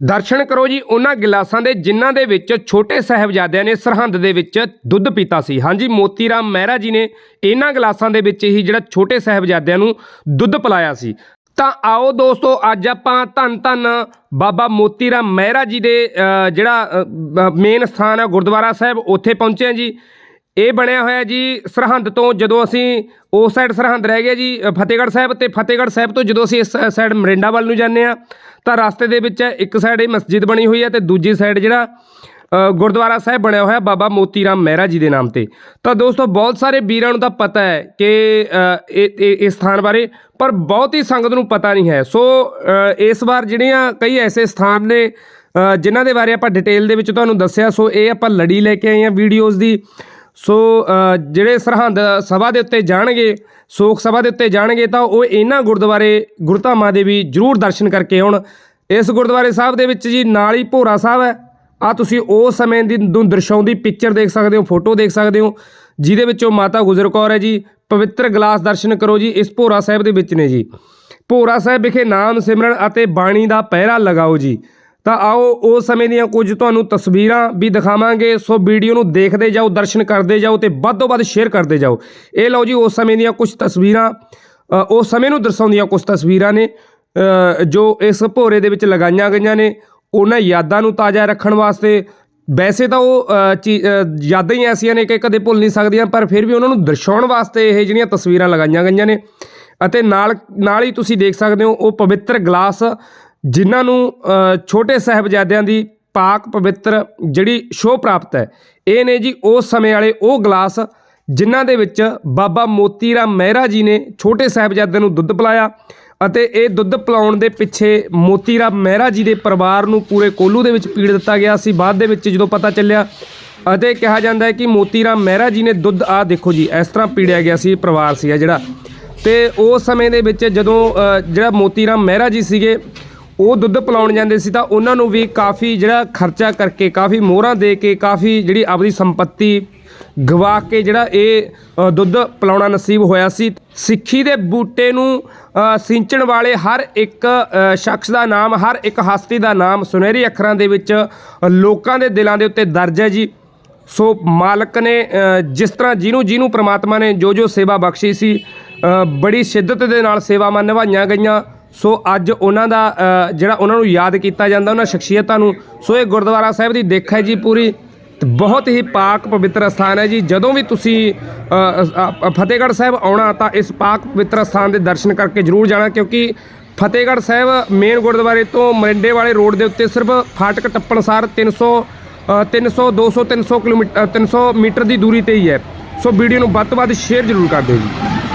ਦਰਸ਼ਨ ਕਰੋ ਜੀ, ਉਹਨਾਂ ਗਿਲਾਸਾਂ ਦੇ, ਜਿਨ੍ਹਾਂ ਦੇ ਵਿੱਚ ਛੋਟੇ ਸਾਹਿਬਜ਼ਾਦਿਆਂ ਨੇ ਸਰਹੰਦ ਦੇ ਵਿੱਚ ਦੁੱਧ ਪੀਤਾ ਸੀ। ਹਾਂਜੀ ਮੋਤੀ ਰਾਮ ਮਹਿਰਾ ਜੀ ਨੇ ਇਹਨਾਂ ਗਿਲਾਸਾਂ ਦੇ ਵਿੱਚ ਹੀ ਜਿਹੜਾ ਛੋਟੇ ਸਾਹਿਬਜ਼ਾਦਿਆਂ ਨੂੰ ਦੁੱਧ ਪਿਲਾਇਆ ਸੀ। ਤਾਂ ਆਓ ਦੋਸਤੋ, ਅੱਜ ਆਪਾਂ ਧੰਨ ਧੰਨ ਬਾਬਾ ਮੋਤੀ ਰਾਮ ਮਹਿਰਾ ਜੀ ਦੇ ਜਿਹੜਾ ਮੇਨ ਸਥਾਨ ਹੈ ਗੁਰਦੁਆਰਾ ਸਾਹਿਬ, ਉੱਥੇ ਪਹੁੰਚੇ ਹਾਂ ਜੀ। ਇਹ ਬਣਿਆ ਹੋਇਆ ਜੀ ਸਰਹੰਦ ਤੋਂ ਜਦੋਂ ਅਸੀਂ ਉਸ ਸਾਈਡ ਸਰਹੰਦ ਰਹਿ ਗਿਆ ਜੀ ਫਤਿਹਗੜ੍ਹ ਸਾਹਿਬ ਤੇ ਫਤਿਹਗੜ੍ਹ ਸਾਹਿਬ ਤੋਂ ਜਦੋਂ ਅਸੀਂ ਇਸ ਸਾਈਡ ਮਰਿੰਡਾ ਵੱਲ ਨੂੰ ਜਾਂਦੇ ਆ ਤਾਂ ਰਸਤੇ ਦੇ ਵਿੱਚ ਇੱਕ ਸਾਈਡ ਇਹ ਮਸਜਿਦ ਬਣੀ ਹੋਈ ਹੈ ਤੇ ਦੂਜੀ ਸਾਈਡ ਜਿਹੜਾ ਗੁਰਦੁਆਰਾ ਸਾਹਿਬ ਬਣਿਆ ਹੋਇਆ ਬਾਬਾ ਮੋਤੀ ਰਾਮ ਮਹਿਰਾ ਜੀ ਦੇ ਨਾਮ ਤੇ। ਤਾਂ ਦੋਸਤੋ ਬਹੁਤ ਸਾਰੇ ਵੀਰਾਂ ਨੂੰ ਤਾਂ ਪਤਾ ਹੈ ਕਿ ਇਹ ਇਸ ਸਥਾਨ ਬਾਰੇ ਪਰ ਬਹੁਤ ਹੀ ਸੰਗਤ ਨੂੰ ਪਤਾ ਨਹੀਂ ਹੈ। ਸੋ ਇਸ ਵਾਰ ਜਿਹੜੀਆਂ ਕਈ ਐਸੇ ਸਥਾਨ ਨੇ ਅ, ਜਿਨ੍ਹਾਂ ਦੇ ਬਾਰੇ ਆਪਾਂ ਡਿਟੇਲ ਦੇ ਵਿੱਚ ਤੁਹਾਨੂੰ ਦੱਸਿਆ ਸੋ ਇਹ ਆਪਾਂ ਲੜੀ ਲੈ ਕੇ ਆਏ ਹਾਂ ਵੀਡੀਓਜ਼ ਦੀ। ਸੋ ਜਿਹੜੇ ਸਰਹੰਦ ਸਭਾ ਦੇ ਉੱਤੇ ਜਾਣਗੇ, ਸੋਖ ਸਭਾ ਦੇ ਉੱਤੇ ਜਾਣਗੇ, ਤਾਂ ਉਹ ਇਹਨਾਂ ਗੁਰਦੁਆਰੇ ਗੁਰਧਾਮਾਂ ਦੇ ਵੀ ਜ਼ਰੂਰ ਦਰਸ਼ਨ ਕਰਕੇ ਆਉਣ। ਇਸ ਗੁਰਦੁਆਰੇ ਸਾਹਿਬ ਦੇ ਵਿੱਚ ਜੀ ਨਾਲ ਹੀ ਭੋਰਾ ਸਾਹਿਬ ਹੈ। ਆ ਤੁਸੀਂ ਉਸ ਸਮੇਂ ਦੀ ਨੂੰ ਦਰਸਾਉਂਦੀ ਪਿਕਚਰ ਦੇਖ ਸਕਦੇ ਹੋ, ਫੋਟੋ ਦੇਖ ਸਕਦੇ ਹੋ, ਜਿਹਦੇ ਵਿੱਚੋਂ ਮਾਤਾ ਗੁਜਰ ਕੌਰ ਹੈ ਜੀ। ਪਵਿੱਤਰ ਗਲਾਸ ਦਰਸ਼ਨ ਕਰੋ ਜੀ, ਇਸ ਭੋਰਾ ਸਾਹਿਬ ਦੇ ਵਿੱਚ ਨੇ ਜੀ। ਭੋਰਾ ਸਾਹਿਬ ਵਿਖੇ ਨਾਮ ਸਿਮਰਨ ਅਤੇ ਬਾਣੀ ਦਾ ਪਹਿਰਾ ਲਗਾਓ ਜੀ। ਤਾਂ ਆਓ ਉਸ ਸਮੇਂ ਦੀਆਂ ਕੁਝ ਤੁਹਾਨੂੰ ਤਸਵੀਰਾਂ ਵੀ ਦਿਖਾਵਾਂਗੇ। ਸੋ ਵੀਡੀਓ ਨੂੰ ਦੇਖਦੇ ਜਾਓ, ਦਰਸ਼ਨ ਕਰਦੇ ਜਾਓ ਤੇ ਵੱਧ ਤੋਂ ਵੱਧ ਸ਼ੇਅਰ ਕਰਦੇ ਜਾਓ। ਇਹ ਲਓ ਜੀ ਉਸ ਸਮੇਂ ਦੀਆਂ ਕੁਝ ਤਸਵੀਰਾਂ। ਉਸ ਸਮੇਂ ਨੂੰ ਦਰਸਾਉਂਦੀਆਂ ਕੁਝ ਤਸਵੀਰਾਂ ਨੇ। ਜੋ ਇਸ ਭੋਰੇ ਦੇ ਵਿੱਚ ਲਗਾਈਆਂ ਗਈਆਂ ਨੇ। ਉਹਨਾਂ ਯਾਦਾਂ ਨੂੰ ਤਾਜ਼ਾ ਰੱਖਣ ਵਾਸਤੇ। ਵੈਸੇ ਤਾਂ ਉਹ ਚੀ- ਯਾਦਾਂ ਹੀ ਐਸੀਆਂ ਨੇ ਕਿ ਕਦੇ ਭੁੱਲ ਨਹੀਂ ਸਕਦੀਆਂ, ਪਰ ਫਿਰ ਵੀ ਉਹਨਾਂ ਨੂੰ ਦਰਸਾਉਣ ਵਾਸਤੇ ਇਹ ਜਿਹੜੀਆਂ ਤਸਵੀਰਾਂ ਲਗਾਈਆਂ ਗਈਆਂ ਨੇ। ਅਤੇ ਨਾਲ ਨਾਲ ਹੀ ਤੁਸੀਂ ਦੇਖ ਸਕਦੇ ਹੋ, ਉਹ ਪਵਿੱਤਰ ਗਲਾਸ ਜਿਨ੍ਹਾਂ ਨੂੰ ਛੋਟੇ ਸਾਹਿਬਜ਼ਾਦਿਆਂ ਦੀ ਪਾਕ ਪਵਿੱਤਰ ਜਿਹੜੀ ਸ਼ੋਅ ਪ੍ਰਾਪਤ ਹੈ, ਇਹ ਨੇ ਜੀ ਉਸ ਸਮੇਂ ਵਾਲੇ ਉਹ ਗਲਾਸ ਜਿਨ੍ਹਾਂ ਦੇ ਵਿੱਚ ਬਾਬਾ ਮੋਤੀ ਰਾਮ ਮਹਿਰਾ ਜੀ ਨੇ ਛੋਟੇ ਸਾਹਿਬਜ਼ਾਦਿਆਂ ਨੂੰ ਦੁੱਧ ਪਿਲਾਇਆ ਅਤੇ ਇਹ ਦੁੱਧ ਪਿਲਾਉਣ ਦੇ ਪਿੱਛੇ ਮੋਤੀ ਰਾਮ ਮਹਿਰਾ ਜੀ ਦੇ ਪਰਿਵਾਰ ਨੂੰ ਪੂਰੇ ਕੋਲੂ ਦੇ ਵਿੱਚ ਪੀੜ ਦਿੱਤਾ ਗਿਆ ਸੀ। ਬਾਅਦ ਦੇ ਵਿੱਚ ਜਦੋਂ ਪਤਾ ਚੱਲਿਆ ਅਤੇ ਕਿਹਾ ਜਾਂਦਾ ਹੈ ਕਿ ਮੋਤੀ ਰਾਮ ਮਹਿਰਾ ਜੀ ਨੇ ਦੁੱਧ ਆ ਦੇਖੋ ਜੀ, ਇਸ ਤਰ੍ਹਾਂ ਪੀੜਿਆ ਗਿਆ ਸੀ, ਪਰਿਵਾਰ ਸੀ ਜਿਹੜਾ। ਤੇ ਉਸ ਸਮੇਂ ਦੇ ਵਿੱਚ ਜਦੋਂ ਜਿਹੜਾ ਮੋਤੀ ਰਾਮ ਮਹਿਰਾ ਜੀ ਸੀਗੇ ਉਹ ਦੁੱਧ ਪਿਲਾਉਣ ਜਾਂਦੇ ਸੀ ਤਾਂ ਉਹਨਾਂ ਨੂੰ ਵੀ ਕਾਫੀ ਜਿਹੜਾ ਖਰਚਾ ਕਰਕੇ, ਕਾਫੀ ਮੋਹਰਾਂ ਦੇ ਕੇ, ਕਾਫੀ ਜਿਹੜੀ ਆਪਣੀ ਸੰਪਤੀ ਗਵਾ ਕੇ ਜਿਹੜਾ ਇਹ ਦੁੱਧ ਪਿਲਾਉਣਾ ਨਸੀਬ ਹੋਇਆ ਸੀ। ਸਿੱਖੀ ਦੇ ਬੂਟੇ ਨੂੰ ਸਿੰਚਣ ਵਾਲੇ ਹਰ ਇੱਕ ਸ਼ਖਸ ਦਾ ਨਾਮ, ਹਰ ਇੱਕ ਹਸਤੀ ਦਾ ਨਾਮ ਸੁਨਹਿਰੀ ਅੱਖਰਾਂ ਦੇ ਵਿੱਚ ਲੋਕਾਂ ਦੇ ਦਿਲਾਂ ਦੇ ਉੱਤੇ ਦਰਜ ਹੈ ਜੀ। ਸੋ ਮਾਲਕ ਨੇ ਜਿਸ ਤਰ੍ਹਾਂ ਜਿਹਨੂੰ ਜਿਹਨੂੰ ਪ੍ਰਮਾਤਮਾ ਨੇ ਜੋ ਜੋ ਸੇਵਾ ਬਖਸ਼ੀ ਸੀ ਬੜੀ ਸ਼ਿੱਦਤ ਦੇ ਨਾਲ ਸੇਵਾਵਾਂ ਨਿਭਾਈਆਂ ਗਈਆਂ। ਸੋ ਅੱਜ ਉਹਨਾਂ ਦਾ ਜਿਹੜਾ ਉਹਨਾਂ ਨੂੰ ਯਾਦ ਕੀਤਾ ਜਾਂਦਾ ਉਹਨਾਂ ਸ਼ਖਸੀਅਤਾਂ ਨੂੰ ਸੋ ਇਹ ਗੁਰਦੁਆਰਾ ਸਾਹਿਬ ਦੀ ਦੇਖ ਹੈ ਜੀ ਪੂਰੀ। ਤੇ ਬਹੁਤ ਹੀ ਪਾਕ ਪਵਿੱਤਰ ਸਥਾਨ ਹੈ ਜੀ। ਜਦੋਂ ਵੀ ਤੁਸੀਂ ਫਤਿਹਗੜ੍ਹ ਸਾਹਿਬ ਆਉਣਾ ਤਾਂ ਇਸ ਪਾਕ ਪਵਿੱਤਰ ਸਥਾਨ ਦੇ ਦਰਸ਼ਨ ਕਰਕੇ ਜ਼ਰੂਰ ਜਾਣਾ ਕਿਉਂਕਿ ਫਤਿਹਗੜ੍ਹ ਸਾਹਿਬ ਮੇਨ ਗੁਰਦੁਆਰੇ ਤੋਂ ਮਰਿੰਡੇ ਵਾਲੇ ਰੋਡ ਦੇ ਉੱਤੇ ਸਿਰਫ ਫਾਟਕ ਟੱਪਣ ਸਾਰ 300 ਅ, 300 200 300 ਕਿਲੋਮੀਟਰ 300 ਮੀਟਰ ਦੀ ਦੂਰੀ ਤੇ ਹੀ ਹੈ। ਸੋ ਵੀਡੀਓ ਨੂੰ ਵੱਧ ਤੋਂ ਵੱਧ ਸ਼ੇਅਰ ਜ਼ਰੂਰ ਕਰ ਦਿਓ ਜੀ।